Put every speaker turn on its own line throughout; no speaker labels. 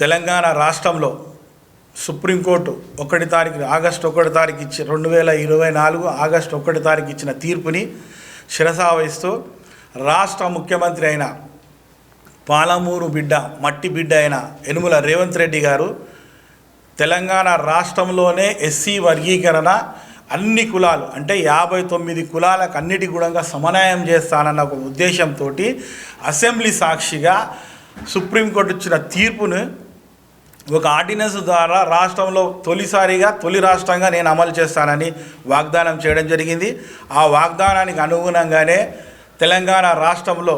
తెలంగాణ రాష్ట్రంలో సుప్రీంకోర్టు ఒకటి తారీఖు ఆగస్టు ఒకటి తారీఖు ఇచ్చి రెండు వేల ఇరవై నాలుగు ఆగస్టు ఒకటి తారీఖు ఇచ్చిన తీర్పుని శిరసావహిస్తూ రాష్ట్ర ముఖ్యమంత్రి అయిన పాలమూరు బిడ్డ మట్టి బిడ్డ అయిన యనుమల రేవంత్ రెడ్డి గారు తెలంగాణ రాష్ట్రంలోనే ఎస్సీ వర్గీకరణ అన్ని కులాలు అంటే యాభై తొమ్మిది కులాలకు అన్నిటి కూడా సమన్వయం చేస్తానన్న ఒక ఉద్దేశంతో అసెంబ్లీ సాక్షిగా సుప్రీంకోర్టు ఇచ్చిన తీర్పును ఒక ఆర్డినెన్స్ ద్వారా రాష్ట్రంలో తొలిసారిగా తొలి రాష్ట్రంగా నేను అమలు చేస్తానని వాగ్దానం చేయడం జరిగింది. ఆ వాగ్దానానికి అనుగుణంగానే తెలంగాణ రాష్ట్రంలో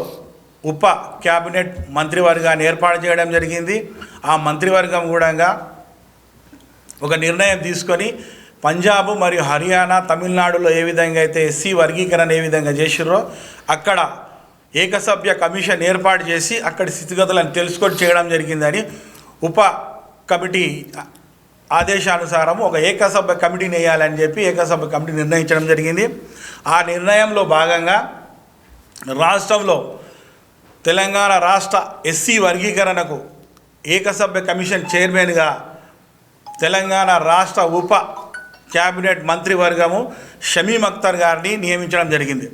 ఉప క్యాబినెట్ మంత్రివర్గాన్ని ఏర్పాటు చేయడం జరిగింది. ఆ మంత్రివర్గం కూడా ఒక నిర్ణయం తీసుకొని పంజాబ్ మరియు హర్యానా తమిళనాడులో ఏ విధంగా అయితే ఎస్సీ వర్గీకరణ ఏ విధంగా చేసిర్రో అక్కడ ఏకసభ్య కమిషన్ ఏర్పాటు చేసి అక్కడి స్థితిగతులను తెలుసుకొని చేయడం జరిగిందని ఉప కమిటీ ఆదేశానుసారం ఒక ఏకసభ్య కమిటీని వేయాలని చెప్పి ఏకసభ్య కమిటీ నిర్ణయించడం జరిగింది. ఆ నిర్ణయంలో భాగంగా రాష్ట్రంలో తెలంగాణ రాష్ట్ర ఎస్సీ వర్గీకరణకు ఏకసభ్య కమిషన్ చైర్మన్గా తెలంగాణ రాష్ట్ర ఉప క్యాబినెట్ మంత్రివర్గము షమీమ్ అఖ్తర్ గారిని నియమించడం జరిగింది.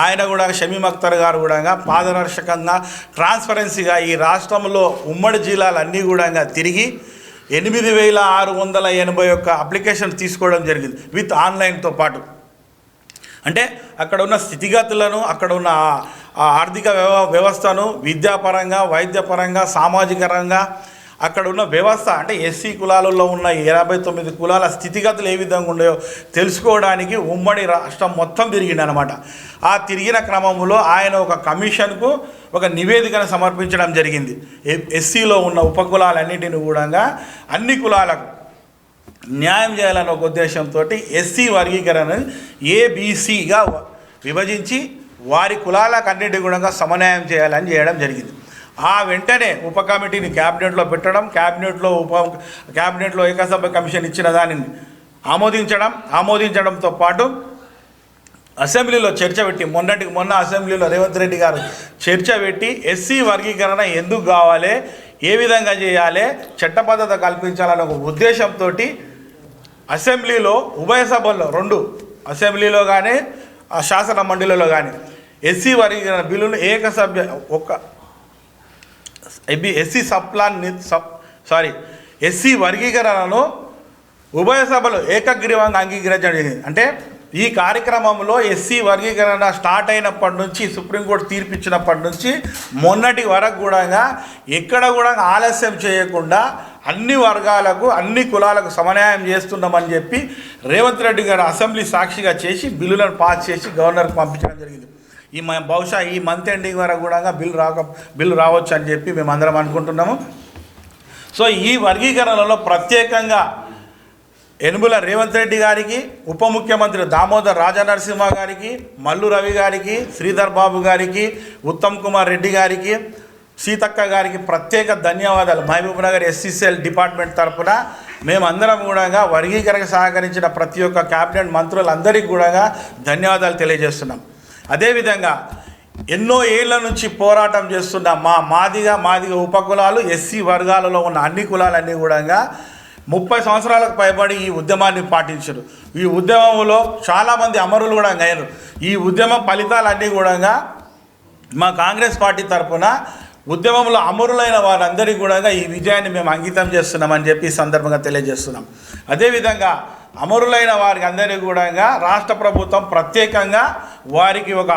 ఆయన కూడా షమీమ్ అఖ్తర్ గారు కూడా పారదర్శకంగా ట్రాన్స్పరెన్సీగా ఈ రాష్ట్రంలో ఉమ్మడి జిల్లాలన్నీ కూడా తిరిగి ఎనిమిది వేల ఆరు వందల ఎనభై ఒక్క అప్లికేషన్ తీసుకోవడం జరిగింది విత్ ఆన్లైన్తో పాటు. అంటే అక్కడ ఉన్న స్థితిగతులను అక్కడ ఉన్న ఆర్థిక వ్యవ వ్యవస్థను విద్యాపరంగా వైద్యపరంగా సామాజికరంగా అక్కడ ఉన్న వ్యవస్థ అంటే ఎస్సీ కులాలలో ఉన్న ఎనభై తొమ్మిది కులాల స్థితిగతులు ఏ విధంగా ఉన్నాయో తెలుసుకోవడానికి ఉమ్మడి రాష్ట్రం మొత్తం తిరిగిండనమాట ఆ తిరిగిన క్రమంలో ఆయన ఒక కమిషన్కు ఒక నివేదికను సమర్పించడం జరిగింది. ఎ- ఎస్సీలో ఉన్న ఉపకులాలన్నింటిని కూడా అన్ని కులాలకు న్యాయం చేయాలన్న ఒక ఉద్దేశంతో ఎస్సీ వర్గీకరణ ఏబీసీగా విభజించి వారి కులాలకు అన్నిటి కూడా సమన్వయం చేయాలని చేయడం జరిగింది. ఆ వెంటనే ఉప కమిటీని క్యాబినెట్లో పెట్టడం క్యాబినెట్లో ఉప క్యాబినెట్లో ఏకసభ్య కమిషన్ ఇచ్చిన దానిని ఆమోదించడం ఆమోదించడంతో పాటు అసెంబ్లీలో చర్చ పెట్టి మొన్నటికి మొన్న అసెంబ్లీలో రేవంత్ రెడ్డి గారు చర్చ పెట్టి ఎస్సీ వర్గీకరణ ఎందుకు కావాలి ఏ విధంగా చేయాలి చట్టబద్ధత కల్పించాలనే ఒక ఉద్దేశంతో అసెంబ్లీలో ఉభయ సభల్లో రెండు అసెంబ్లీలో కానీ ఆ శాసన మండలిలో కానీ ఎస్సీ వర్గీకరణ బిల్లును ఏకసభ్య ఒక ఎస్సీ సప్లాన్ ని- సప్ సారీ ఎస్సీ వర్గీకరణను ఉభయ సభలు ఏకగ్రీవంగా అంగీకరించడం జరిగింది. అంటే ఈ కార్యక్రమంలో ఎస్సీ వర్గీకరణ స్టార్ట్ అయినప్పటి నుంచి సుప్రీంకోర్టు తీర్పు ఇచ్చినప్పటి నుంచి మొన్నటి వరకు కూడా ఎక్కడ కూడా ఆలస్యం చేయకుండా అన్ని వర్గాలకు అన్ని కులాలకు సమన్వయం చేస్తున్నామని చెప్పి రేవంత్ రెడ్డి గారు అసెంబ్లీ సాక్షిగా చేసి బిల్లులను పాస్ చేసి గవర్నర్కి పంపించడం జరిగింది. ఈ మ- బహుశా ఈ మంత్ ఎండింగ్ వరకు కూడా బిల్ రాక బిల్లు రావచ్చు అని చెప్పి మేము అందరం అనుకుంటున్నాము. సో ఈ వర్గీకరణలో ప్రత్యేకంగా ఎనుముల రేవంత్ రెడ్డి గారికి ఉప ముఖ్యమంత్రి దామోదర్ రాజనరసింహ గారికి మల్లు రవి గారికి శ్రీధర్ బాబు గారికి ఉత్తమ్ కుమార్ రెడ్డి గారికి సీతక్క గారికి ప్రత్యేక ధన్యవాదాలు. మహబూబ్ నగర్ ఎస్సీసీఎల్ డిపార్ట్మెంట్ తరఫున మేమందరం కూడా వర్గీకరణకు సహకరించిన ప్రతి ఒక్క క్యాబినెట్ మంత్రులందరికీ కూడా ధన్యవాదాలు తెలియజేస్తున్నాం. అదేవిధంగా ఎన్నో ఏళ్ళ నుంచి పోరాటం చేస్తున్న మా మాదిగా మాదిగ ఉపకులాలు ఎస్సీ వర్గాలలో ఉన్న అన్ని కులాలన్నీ కూడా ముప్పై సంవత్సరాలకు పైబడి ఈ ఉద్యమాన్ని పాటించారు. ఈ ఉద్యమంలో చాలామంది అమరులు కూడా అయ్యారు. ఈ ఉద్యమ ఫలితాలన్నీ కూడా మా కాంగ్రెస్ పార్టీ తరఫున ఉద్యమంలో అమరులైన వారందరికీ కూడా ఈ విజయాన్ని మేము అంకితం చేస్తున్నామని చెప్పి సందర్భంగా తెలియజేస్తున్నాం. అదేవిధంగా అమరులైన వారికి అందరికీ కూడా రాష్ట్ర ప్రభుత్వం ప్రత్యేకంగా వారికి ఒక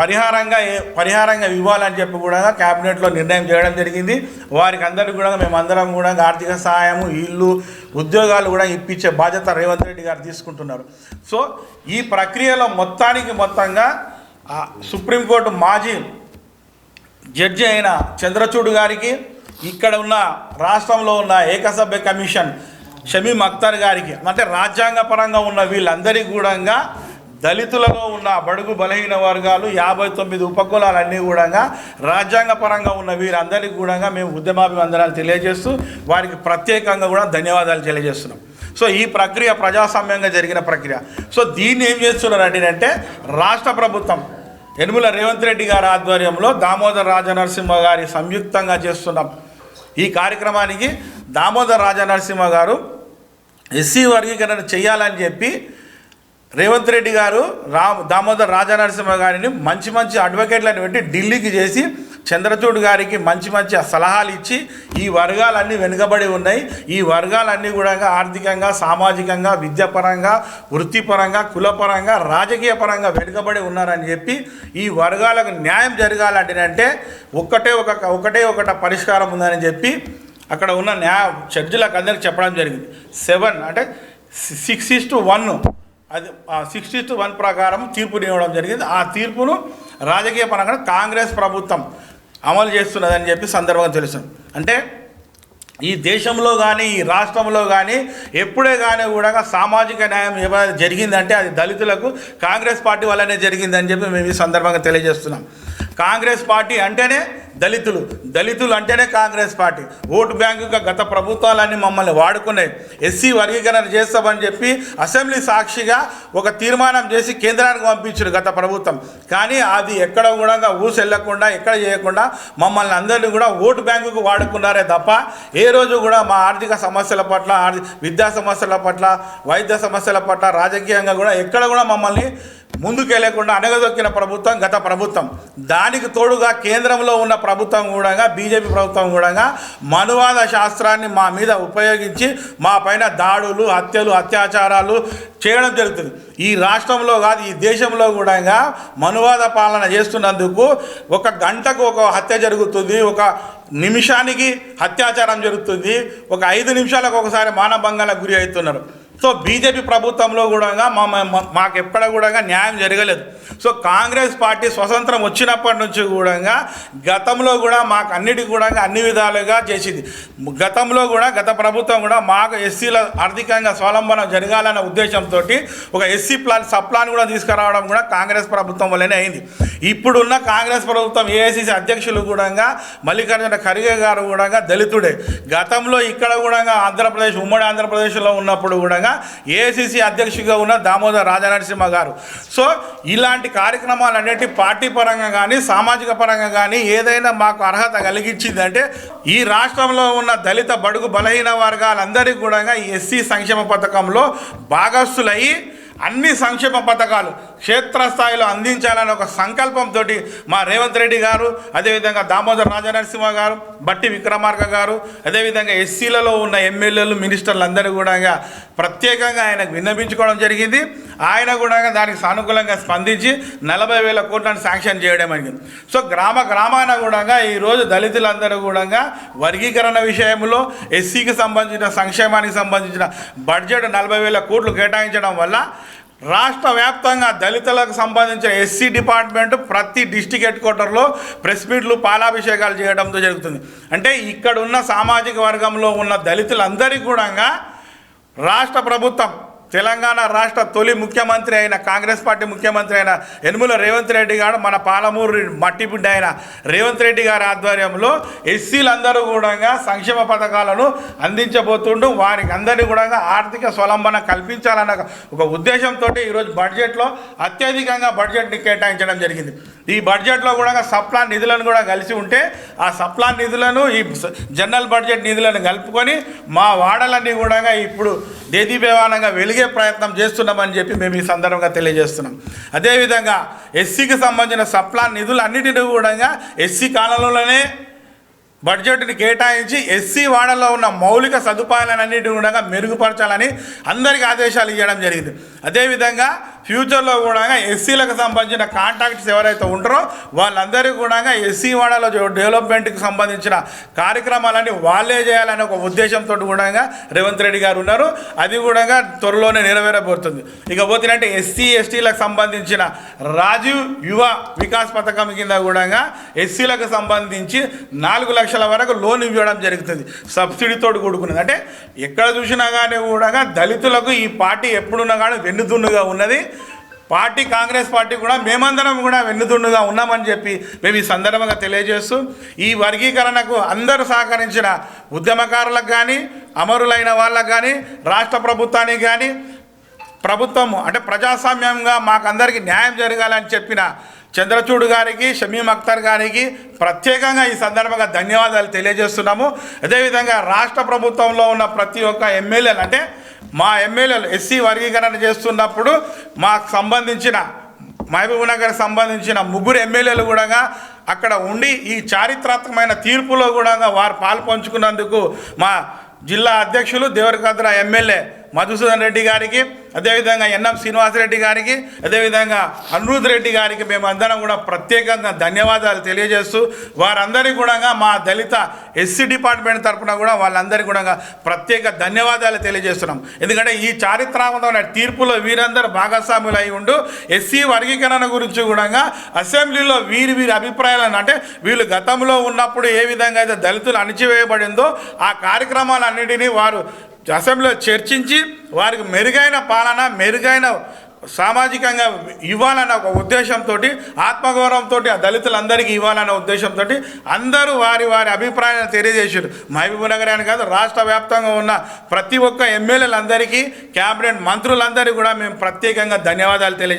పరిహారంగా పరిహారంగా ఇవ్వాలని చెప్పి కూడా క్యాబినెట్లో నిర్ణయం చేయడం జరిగింది. వారికి అందరికీ కూడా మేము అందరం కూడా ఆర్థిక సహాయము ఇల్లు ఉద్యోగాలు కూడా ఇప్పించే బాధ్యత రేవంత్ రెడ్డి గారు తీసుకుంటున్నారు. సో ఈ ప్రక్రియలో మొత్తానికి మొత్తంగా సుప్రీంకోర్టు మాజీ జడ్జి అయిన చంద్రచూడ్ గారికి ఇక్కడ ఉన్న రాష్ట్రంలో ఉన్న ఏకసభ్య కమిషన్ షమీం అఖ్తర్ గారికి అంటే రాజ్యాంగపరంగా ఉన్న వీళ్ళందరికీ కూడా దళితులలో ఉన్న బడుగు బలహీన వర్గాలు యాభై తొమ్మిది ఉపకులాలన్నీ కూడా రాజ్యాంగపరంగా ఉన్న వీరందరికీ కూడా మేము ఉద్యమాభివందనాలు తెలియజేస్తూ వారికి ప్రత్యేకంగా కూడా ధన్యవాదాలు తెలియజేస్తున్నాం. సో ఈ ప్రక్రియ ప్రజాస్వామ్యంగా జరిగిన ప్రక్రియ. సో దీన్ని ఏం చేస్తున్నారు అంటే రాష్ట్ర ప్రభుత్వం యనుమల రేవంత్ రెడ్డి గారి ఆధ్వర్యంలో దామోదర్ రాజనరసింహ గారి సంయుక్తంగా చేస్తున్నాం. ఈ కార్యక్రమానికి దామోదర్ రాజనరసింహ గారు ఎస్సీ వర్గీకరణ చేయాలని చెప్పి రేవంత్ రెడ్డి గారు రామ్ దామోదర్ రాజానరసింహ గారిని మంచి మంచి అడ్వకేట్లను పెట్టి ఢిల్లీకి చేసి చంద్రచూడ్ గారికి మంచి మంచి సలహాలు ఇచ్చి ఈ వర్గాలన్నీ వెనుకబడి ఉన్నాయి. ఈ వర్గాలన్నీ కూడా ఆర్థికంగా సామాజికంగా విద్యాపరంగా వృత్తిపరంగా కులపరంగా రాజకీయ పరంగా వెనుకబడి ఉన్నారని చెప్పి ఈ వర్గాలకు న్యాయం జరగాలంటే ఒక్కటే ఒక ఒకటే ఒకట పరిష్కారం ఉందని చెప్పి అక్కడ ఉన్న న్యాయ జడ్జిలకు అందరికి చెప్పడం జరిగింది. సెవెన్ అంటే సిక్స్ ఈస్ టు వన్. అది సిక్స్ ఈస్ టు వన్ ప్రకారం తీర్పు ఇవ్వడం జరిగింది. ఆ తీర్పును రాజకీయ పరంగా కాంగ్రెస్ ప్రభుత్వం అమలు చేస్తున్నదని చెప్పి సందర్భంగా తెలుసు. అంటే ఈ దేశంలో కానీ ఈ రాష్ట్రంలో కానీ ఎప్పుడే కానీ కూడా సామాజిక న్యాయం ఏమైనా జరిగిందంటే అది దళితులకు కాంగ్రెస్ పార్టీ వల్లనే జరిగిందని చెప్పి మేము ఈ సందర్భంగా తెలియజేస్తున్నాం. కాంగ్రెస్ పార్టీ అంటేనే దళితులు దళితులు అంటేనే కాంగ్రెస్ పార్టీ. ఓటు బ్యాంకుగా గత ప్రభుత్వాలన్నీ మమ్మల్ని వాడుకున్నాయి. ఎస్సీ వర్గీకరణ చేస్తామని చెప్పి అసెంబ్లీ సాక్షిగా ఒక తీర్మానం చేసి కేంద్రానికి పంపించారు గత ప్రభుత్వం. కానీ అది ఎక్కడ కూడా ఊసెళ్ళకుండా ఎక్కడ చేయకుండా మమ్మల్ని అందరినీ కూడా ఓటు బ్యాంకుకు వాడుకున్నారే తప్ప ఏ రోజు కూడా మా ఆర్థిక సమస్యల పట్ల విద్యా సమస్యల పట్ల వైద్య సమస్యల పట్ల రాజకీయంగా కూడా ఎక్కడ కూడా మమ్మల్ని ముందుకెళ్ళకుండా అణగదొక్కిన ప్రభుత్వం గత ప్రభుత్వం. దానికి తోడుగా కేంద్రంలో ఉన్న ప్రభుత్వం కూడా బీజేపీ ప్రభుత్వం కూడా మనువాద శాస్త్రాన్ని మా మీద ఉపయోగించి మా పైన దాడులు హత్యలు అత్యాచారాలు చేయడం జరుగుతుంది. ఈ రాష్ట్రంలో కాదు ఈ దేశంలో కూడా మనువాద పాలన చేస్తున్నందుకు ఒక గంటకు ఒక హత్య జరుగుతుంది ఒక నిమిషానికి అత్యాచారం జరుగుతుంది ఒక ఐదు నిమిషాలకు ఒకసారి మానభంగాలకు గురి అవుతున్నారు. సో బీజేపీ ప్రభుత్వంలో కూడా మా మాకు ఎక్కడ కూడా న్యాయం జరగలేదు. సో కాంగ్రెస్ పార్టీ స్వతంత్రం వచ్చినప్పటి నుంచి కూడా గతంలో కూడా మాకు అన్నిటి కూడా అన్ని విధాలుగా చేసింది. గతంలో కూడా గత ప్రభుత్వం కూడా మాకు ఎస్సీల ఆర్థికంగా స్వలంబన జరగాలన్న ఉద్దేశంతో ఒక ఎస్సీ ప్లాన్ సబ్ ప్లాన్ కూడా తీసుకురావడం కూడా కాంగ్రెస్ ప్రభుత్వం వల్లనే అయింది. ఇప్పుడున్న కాంగ్రెస్ ప్రభుత్వం ఏఐసిసి అధ్యక్షులు కూడా మల్లికార్జున ఖర్గే గారు కూడా దళితుడే. గతంలో ఇక్కడ కూడా ఆంధ్రప్రదేశ్ ఉమ్మడి ఆంధ్రప్రదేశ్లో ఉన్నప్పుడు కూడా ఏఐసిసి అధ్యక్షుడిగా ఉన్న దామోదర్ రాజనరసింహ గారు. సో ఇలాంటి కార్యక్రమాలు అనేటి పార్టీ పరంగా కానీ సామాజిక పరంగా కానీ ఏదైనా మాకు అర్హత కలిగించిందంటే ఈ రాష్ట్రంలో ఉన్న దళిత బడుగు బలహీన వర్గాలందరికీ కూడా ఎస్సీ సంక్షేమ పథకంలో భాగస్థులయ్యి అన్ని సంక్షేమ పథకాలు క్షేత్రస్థాయిలో అందించాలని ఒక సంకల్పంతో మా రేవంత్ రెడ్డి గారు అదేవిధంగా దామోదర్ రాజనరసింహ గారు బట్టి విక్రమార్క గారు అదేవిధంగా ఎస్సీలలో ఉన్న ఎమ్మెల్యేలు మినిస్టర్లు అందరూ కూడా ప్రత్యేకంగా ఆయనకు విన్నపించుకోవడం జరిగింది. ఆయన కూడా దానికి సానుకూలంగా స్పందించి నలభై వేల కోట్లను శాంక్షన్ చేయడం జరిగింది. సో గ్రామ గ్రామాన కూడా ఈరోజు దళితులందరూ కూడా వర్గీకరణ విషయంలో ఎస్సీకి సంబంధించిన సంక్షేమానికి సంబంధించిన బడ్జెట్ నలభై వేల కోట్లు కేటాయించడం వల్ల రాష్ట్ర వ్యాప్తంగా దళితులకు సంబంధించిన ఎస్సీ డిపార్ట్మెంట్ ప్రతి డిస్టిక్ హెడ్ క్వార్టర్లో ప్రెస్ మీట్లు పాలాభిషేకాలు చేయడంతో జరుగుతుంది. అంటే ఇక్కడున్న సామాజిక వర్గంలో ఉన్న దళితులందరికీ కూడా రాష్ట్ర ప్రభుత్వం తెలంగాణ రాష్ట్ర తొలి ముఖ్యమంత్రి అయిన కాంగ్రెస్ పార్టీ ముఖ్యమంత్రి అయిన యనుమల రేవంత్ రెడ్డి గారు మన పాలమూరు మట్టిబిడ్డ అయిన రేవంత్ రెడ్డి గారి ఆధ్వర్యంలో ఎస్సీలందరూ కూడా సంక్షేమ పథకాలను అందించబోతుండు. వారికి అందరినీ కూడా ఆర్థిక స్వలంబన కల్పించాలన్న ఒక ఉద్దేశంతో ఈరోజు బడ్జెట్లో అత్యధికంగా బడ్జెట్ని కేటాయించడం జరిగింది. ఈ బడ్జెట్లో కూడా సప్లాన్ నిధులను కూడా కలిసి ఉంటే ఆ సప్లాన్ నిధులను ఈ జనరల్ బడ్జెట్ నిధులను కలుపుకొని మా వాడలన్నీ కూడా ఇప్పుడు దేదీపేవానంగా వెలిగి ప్రయత్నం చేస్తున్నామని చెప్పి మేము ఈ సందర్భంగా తెలియజేస్తున్నాం. అదేవిధంగా ఎస్సీకి సంబంధించిన సప్లా నిధులు అన్నింటిని కూడా ఎస్సీ కాలంలోనే బడ్జెట్ని కేటాయించి ఎస్సీ వాడలో ఉన్న మౌలిక సదుపాయాలన్నింటినీ కూడా మెరుగుపరచాలని అందరికీ ఆదేశాలు ఇవ్వడం జరిగింది. అదేవిధంగా ఫ్యూచర్లో కూడా ఎస్సీలకు సంబంధించిన కాంటాక్ట్స్ ఎవరైతే ఉంటారో వాళ్ళందరూ కూడా ఎస్సీ వాడలో డెవలప్మెంట్కి సంబంధించిన కార్యక్రమాలన్నీ వాళ్ళే చేయాలనే ఒక ఉద్దేశంతో కూడా రేవంత్ రెడ్డి గారు ఉన్నారు. అది కూడా త్వరలోనే నెరవేరబోతుంది. ఇక పోతేనంటే ఎస్సీ ఎస్టీలకు సంబంధించిన రాజీవ్ యువ వికాస్ పథకం కింద కూడా ఎస్సీలకు సంబంధించి నాలుగు లక్షల వరకు లోన్ ఇవ్వడం జరుగుతుంది. సబ్సిడీతో కూడుకున్నది. అంటే ఎక్కడ చూసినా కానీ కూడా దళితులకు ఈ పార్టీ ఎప్పుడున్నా కానీ వెన్నుదున్నుగా ఉన్నది. పార్టీ కాంగ్రెస్ పార్టీ కూడా మేమందరం కూడా వెన్నుతుండుగా ఉన్నామని చెప్పి మేము ఈ సందర్భంగా తెలియజేస్తూ ఈ వర్గీకరణకు అందరూ సహకరించిన ఉద్యమకారులకు కానీ అమరులైన వాళ్ళకు కానీ రాష్ట్ర ప్రభుత్వానికి కానీ ప్రభుత్వం అంటే ప్రజాస్వామ్యంగా మాకందరికీ న్యాయం జరగాలని చెప్పిన చంద్రచూడ్ గారికి షమీం అఖ్తర్ గారికి ప్రత్యేకంగా ఈ సందర్భంగా ధన్యవాదాలు తెలియజేస్తున్నాము. అదేవిధంగా రాష్ట్ర ప్రభుత్వంలో ఉన్న ప్రతి ఒక్క ఎమ్మెల్యేలు అంటే మా ఎమ్మెల్యేలు ఎస్సీ వర్గీకరణ చేస్తున్నప్పుడు మాకు సంబంధించిన మహబూబ్నగర్ సంబంధించిన ముగ్గురు ఎమ్మెల్యేలు కూడా అక్కడ ఉండి ఈ చారిత్రాత్మకమైన తీర్పులో కూడా వారు పాలు పంచుకున్నందుకు మా జిల్లా అధ్యక్షులు దేవరకద్ర ఎమ్మెల్యే మధుసూదన్ రెడ్డి గారికి అదేవిధంగా ఎన్ఎం శ్రీనివాసరెడ్డి గారికి అదేవిధంగా అనిరుద్ రెడ్డి గారికి మేమందరం కూడా ప్రత్యేకంగా ధన్యవాదాలు తెలియజేస్తూ వారందరికీ కూడా మా దళిత ఎస్సీ డిపార్ట్మెంట్ తరఫున కూడా వాళ్ళందరికీ కూడా ప్రత్యేక ధన్యవాదాలు తెలియజేస్తున్నాం. ఎందుకంటే ఈ చారిత్రాత్మకమైన తీర్పులో వీరందరూ భాగస్వాములు అయి ఉండు ఎస్సీ వర్గీకరణ గురించి కూడా అసెంబ్లీలో వీరి వీరి అభిప్రాయాలను అంటే వీళ్ళు గతంలో ఉన్నప్పుడు ఏ విధంగా అయితే దళితులు అణిచివేయబడిందో ఆ కార్యక్రమాలన్నింటినీ వారు అసెంబ్లీలో చర్చించి వారికి మెరుగైన పాలన మెరుగైన సామాజికంగా ఇవ్వాలన్న ఒక ఉద్దేశంతో ఆత్మగౌరవంతో ఆ దళితులందరికీ ఇవ్వాలన్న ఉద్దేశంతో అందరూ వారి వారి అభిప్రాయాలను తెలియజేశారు. మహబూబ్ నగర్ అని కాదు రాష్ట్ర వ్యాప్తంగా ఉన్న ప్రతి ఒక్క ఎమ్మెల్యేలందరికీ క్యాబినెట్ మంత్రులందరికీ కూడా మేము ప్రత్యేకంగా ధన్యవాదాలు తెలియజేస్తాం